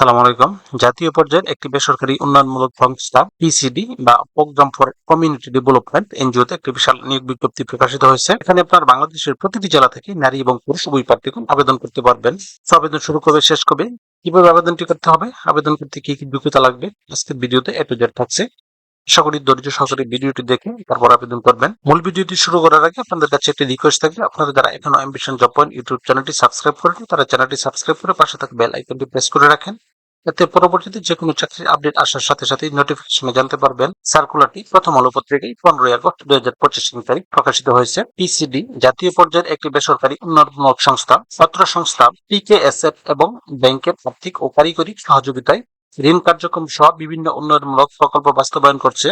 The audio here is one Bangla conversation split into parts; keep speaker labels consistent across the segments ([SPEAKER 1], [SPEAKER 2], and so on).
[SPEAKER 1] সালাম আলাইকুম। জাতীয় পর্যায়ের একটি বেসরকারি উন্নয়নমূলক সংস্থা পিসিডি বা প্রোগ্রাম ফর কমিউনিটি ডেভেলপমেন্ট এনজিওতে একটি বিশাল নিয়োগ বিজ্ঞপ্তি প্রকাশিত হয়েছে। এখানে আপনার বাংলাদেশের প্রতিটি জেলা থেকে নারী এবং পুরুষ উভয় প্রার্থীগণ আবেদন করতে পারবেন। আবেদন শুরু করবে শেষ করবে কীভাবে আবেদনটি করতে হবে, আবেদন করতে কি কি যোগ্যতা লাগবে, আজকের ভিডিওতে এ টু থাকছে। আশা করি ধৈর্য ভিডিওটি দেখে তারপর আবেদন করবেন। মূল ভিডিওটি শুরু করার আগে আপনাদের কাছে একটি রিকোয়েস্ট থাকবে। আপনারা যারা এখনও অ্যাম্বিশন জব পয়েন্ট ইউটিউব চ্যানেলটি সাবস্ক্রাইব করেন তারা চ্যানেলটি সাবস্ক্রাইব করে পাশে থাকা বেল আইকনটি প্রেস করে রাখেন। এতে পরবর্তীতে যে কোনো চাকরির আপডেট আসার সাথে সাথে নোটিফিকেশনে জানতে পারবেন। সার্কুলারটি প্রথম আলো পত্রিকায় পনেরোই আগস্ট দুই হাজার পঁচিশ তারিখ প্রকাশিত হয়েছে। পিসিডি জাতীয় পর্যায়ের একটি বেসরকারি উন্নয়নমূলক সংস্থা, পত্র সংস্থা পিকেএসএফ এবং ব্যাংকের আর্থিক ও কারিগরি সহযোগিতায় ঋণ কার্যক্রম সহ বিভিন্ন উন্নয়নমূলক প্রকল্প বাস্তবায়ন করছে।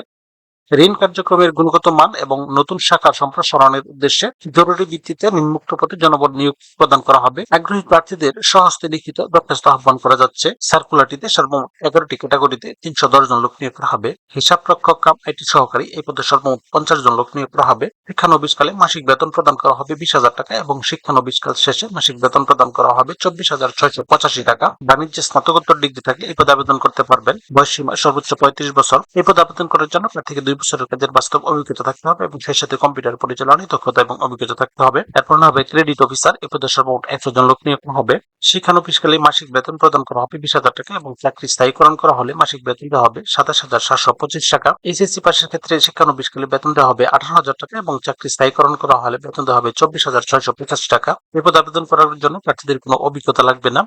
[SPEAKER 1] ঋণ কার্যক্রমের গুণগত মান এবং নতুন শাখা সম্প্রসারণের উদ্দেশ্যে জরুরি ভিত্তিতে নিম্মুক্ত পথে জনবল নিয়োগ প্রদান করা হবে। আগ্রহী প্রার্থীদের সহস্তে লিখিত দরখাস্ত আহ্বান করা যাচ্ছে। সার্কুলারটিতে সর্বমোট এগারোটি ক্যাটাগরিতে তিনশো দশ জন লোক নিয়োগ করা হবে। হিসাব রক্ষক, কাম, আইটি সহকারী এই পদে সর্বমোট পঞ্চাশ জন লোক নিয়োগ করা হবে। শিক্ষানবিশকালে মাসিক বেতন প্রদান করা হবে বিশ হাজার টাকা এবং শিক্ষানবিশকাল শেষে মাসিক বেতন প্রদান করা হবে চব্বিশ হাজার ছয়শো পঁচাশি টাকা। বাণিজ্যে স্নাতকোত্তর ডিগ্রি থাকলে এই পদে আবেদন করতে পারবেন। বয়স সীমা সর্বোচ্চ পঁয়ত্রিশ বছর। এই পদে আবেদন করার জন্য প্রার্থীকে দুই বছরের বাস্তব অভিজ্ঞতা থাকতে হবে এবং সেই সাথে কম্পিউটার পরিচালনায় দক্ষতা এবং অভিজ্ঞতা থাকতে হবে। এরপর না হবে ক্রেডিট অফিসার এই পদে সর্বমোট একশো জন লোক নিয়োগ হবে। শিক্ষানবিশকালে মাসিক বেতন প্রদান করা হবে বিশ হাজার টাকা এবং চাকরি স্থায়ীকরণ করা হলে মাসিক বেতন দেওয়া হবে সাতাশ হাজার সাতশো পঁচিশ টাকা। এইচএসসি পাশের ক্ষেত্রে শিক্ষানবিশকালে বেতন দেওয়া হবে আঠারো হাজার টাকা এবং চাকরি স্থায়ীকরণ করা হলে বেতন দেওয়া হবে চব্বিশ হাজার ছয়শো পঁচাশি টাকা। এই পদে আবেদন করার জন্য প্রার্থীদের কোনো অভিজ্ঞতা লাগবে না।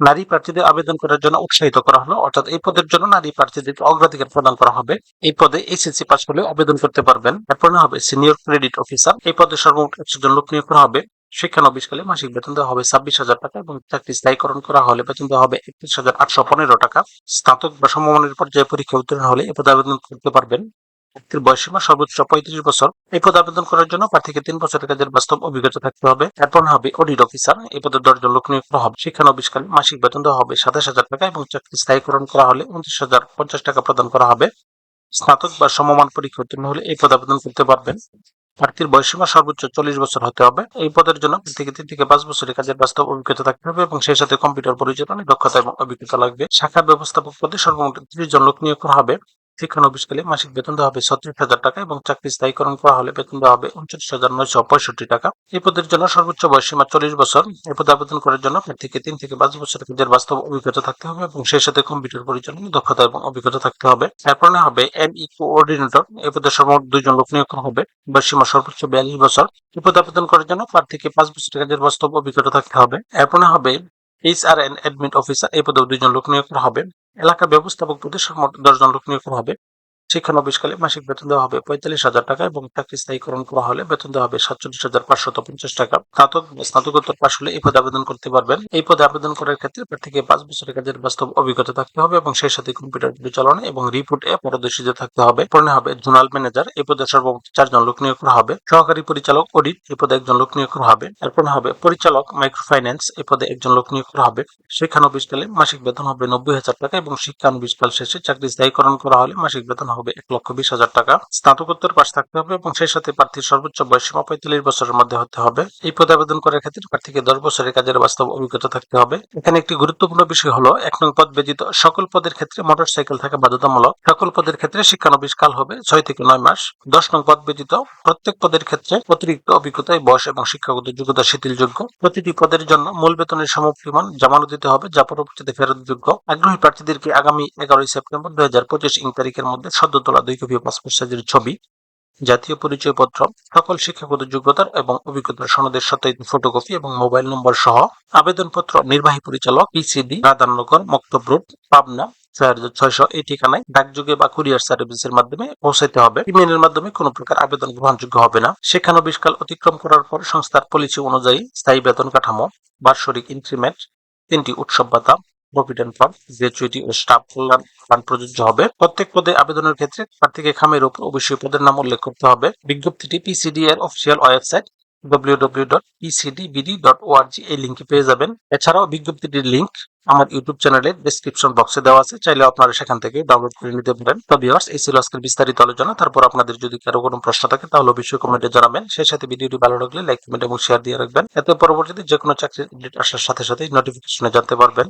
[SPEAKER 1] নারী প্রার্থীদের আবেদন করার জন্য উৎসাহিত করা হলো। অর্থাৎ এই পদের জন্য নারী প্রার্থীদেরকে অগ্রাধিকার প্রদান করা হবে। এই পদে এইচএসসি পাস হলে আবেদন করতে পারবেন। এরপর হবে সিনিয়র ক্রেডিট অফিসার। এই পদে সর্বমোট একশো জন লোক নিয়োগ করা হবে। শিক্ষানবিশকালে মাসিক বেতন দেওয়া হবে ছাব্বিশ হাজার টাকা এবং চাকরি স্থায়ীকরণ করা হলে বেতন দেওয়া হবে একত্রিশ হাজার আটশো পনেরো টাকা। স্নাতক বা সমমানের পর্যায়ে পরীক্ষা উত্তীর্ণ হলে এ পদে আবেদন করতে পারবেন। প্রার্থীর বয়সীমা সর্বোচ্চ পঁয়ত্রিশ বছর। এই পদে আবেদন করার জন্য প্রার্থীকে তিন বছরের কাজের বাস্তব অভিজ্ঞতা থাকতে হবে। এরপর হবে অডিট অফিসার এই পদে দশজন লোক নিয়োগ করা হবে। শিক্ষানবিশকালে মাসিক বেতন দেওয়া হবে সাতাশ হাজার টাকা এবং চাকরি স্থায়ীকরণ করা হলে উনত্রিশ হাজার পঞ্চাশ টাকা প্রদান করা হবে। স্নাতক বা সমমান পরীক্ষা উত্তীর্ণ হলে এই পদে আবেদন করতে পারবেন। প্রার্থীর বয়সীমা সর্বোচ্চ চল্লিশ বছর হতে হবে। এই পদের জন্য প্রার্থীকে তিন থেকে পাঁচ বছরের কাজের বাস্তব অভিজ্ঞতা থাকতে হবে এবং সেই সাথে কম্পিউটার পরিচালনায় দক্ষতা এবং অভিজ্ঞতা লাগবে। শাখা ব্যবস্থাপক পদে সর্বমোট ত্রিশ জন লোক নিয়োগ করা হবে। শিক্ষানবিশকালে মাসিক বেতন দেওয়া হবে ছত্রিশ হাজার টাকা এবং চাকরি স্থায়ীকরণ করা হলে বেতন দেওয়া হবে উনচল্লিশ হাজার নয়শো পঁয়ষট্টি টাকা। এই পদের জন্য সর্বোচ্চ বয়সীমা চল্লিশ বছর। এই পদে আবেদন করার জন্য প্রার্থীকে তিন থেকে পাঁচ বছরের কাজের বাস্তব অভিজ্ঞতা থাকতে হবে এবং সেই সাথে কম্পিউটার পরিচালনায় দক্ষতা এবং অভিজ্ঞতা থাকতে হবে। এরপর হবে এম ই কোঅর্ডিনেটর এই পদে সর্বমোট দুইজন লোক নিয়োগ হবে। বয়সীমা সর্বোচ্চ বিয়াল্লিশ বছর। এই পদে আবেদন করার জন্য প্রার্থীকে পাঁচ বছরের কাজের বাস্তব অভিজ্ঞতা থাকতে হবে। এরপর হবে H R N admit officer এই পদে দুজন লোক নিয়োগ করা হবে। এলাকা ব্যবস্থাপক পদে সর্বমোট দশজন লোক নিয়োগ করা হবে। শিক্ষানবিশকালে মাসিক বেতন দেওয়া হবে পঁয়তাল্লিশ হাজার টাকা এবং চাকরি স্থায়ীকরণ করা হলে বেতন দেওয়া হবে সাতচল্লিশ হাজার পাঁচশত পঞ্চাশ টাকা। স্নাতক স্নাতকোত্তর পাশ হলে এই পদে আবেদন করতে পারবেন। এই পদে আবেদন করার ক্ষেত্রে প্রার্থীকে পাঁচ বছরের কাজের বাস্তব অভিজ্ঞতা থাকতে হবে এবং সেই সাথে কম্পিউটার পরিচালনা এবং রিপোর্ট এ পারদর্শিতা থাকতে হবে। পরে হবে জোনাল ম্যানেজার। এই পদে সর্বমোট চারজন লোক নিয়োগ করা হবে। সহকারী পরিচালক, অডিট। এই পদে একজন লোক নিয়োগ করা হবে। এরপর হবে পরিচালক, মাইক্রোফাইন্যান্স। এই পদে একজন লোক নিয়োগ করা হবে। শিক্ষানবিশকালে মাসিক বেতন হবে নব্বই হাজার টাকা এবং শিক্ষানবিশকাল শেষে চাকরি স্থায়ীকরণ করা হলে মাসিক বেতন হবে এক লক্ষ বিশ হাজার টাকা। স্নাতকোত্তর পাশ থাকতে হবে এবং সেই সাথে প্রার্থীর সর্বোচ্চ বয়সীমা পঁয়তাল্লিশ বছরের মধ্যে হতে হবে। এই পদে আবেদন করার ক্ষেত্রে প্রার্থীকে দশ বছরের কাজের বাস্তব অভিজ্ঞতা থাকতে হবে। এখানে একটি গুরুত্বপূর্ণ বিষয় হলো, এক নং পদ ব্যতীত সকল পদের ক্ষেত্রে মোটর সাইকেল থাকা বাধ্যতামূলক। সকল পদের ক্ষেত্রে শিক্ষানবিশ কাল হবে ছয় থেকে নয় মাস। দশ নং পদ ব্যতীত প্রত্যেক পদের ক্ষেত্রে অতিরিক্ত অভিজ্ঞতায় বয়স এবং শিক্ষাগত যোগ্যতা শিথিলযোগ্য। প্রতিটি পদের জন্য মূল বেতনের সমপরিমাণ জমানো দিতে হবে, যা পরবর্তীতে ফেরতযোগ্য। আগ্রহী প্রার্থীদেরকে আগামী এগারোই সেপ্টেম্বর দুই হাজার পঁচিশ ইং তারিখের মধ্যে সদ্য তোলা দুই কপি পাসপোর্ট সাইজের ছবি, জাতীয় পরিচয়পত্র, সকল শিক্ষাগত যোগ্যতার এবং অভিজ্ঞতার সনদের সত্যায়িত ফটোকপি এবং মোবাইল নম্বর সহ আবেদনপত্র নির্বাহী পরিচালক পিসিডি রাধানগর, মক্তব রোড, পাবনা ছয়শো, এই ঠিকানায় ডাকযোগে বা কুরিয়ার সার্ভিসের মাধ্যমে পৌঁছাইতে হবে। ইমেলের মাধ্যমে কোনো প্রকার আবেদন গ্রহণযোগ্য হবে না। শিক্ষানবিশকাল অতিক্রম করার পর সংস্থার পলিসি অনুযায়ী স্থায়ী বেতন কাঠামো বার্ষিক ইনক্রিমেন্ট, তিনটি উৎসব ভাতা প্রভিডেন্ট ফান্ড গ্র্যাচুইটি ও স্টাফ কল্যাণ ফান্ড প্রযোজ্য হবে, প্রত্যেক পদে আবেদনের ক্ষেত্রে প্রার্থীকে খামের উপর অবশ্যই পদের নাম উল্লেখ করতে হবে। বিজ্ঞপ্তিটি পিসিডি এর অফিসিয়াল ওয়েবসাইট www.pcdbd.org এই লিঙ্কে পেয়ে যাবেন। এছাড়াও বিজ্ঞপ্তিটির লিংক আমার ইউটিউব চ্যানেলের ডেসক্রিপশন বক্সে দেওয়া আছে, চাইলে আপনারা সেখান থেকে ডাউনলোড করে নিতে পারেন। তো ভিউয়ার্স এই ছিল আজকের বিস্তারিত আলোচনা। তারপর আপনাদের যদি কারও কোনো প্রশ্ন থাকে, তাহলে অবশ্যই কমেন্টে জানাবেন। সেই সাথে ভিডিওটি ভালো লাগলে লাইক কমেন্ট এবং শেয়ার দিয়ে রাখবেন। এতে পরবর্তীতে যে কোনো চাকরির আপডেট আসার সাথে সাথে নোটিফিকেশনে জানতে পারবেন।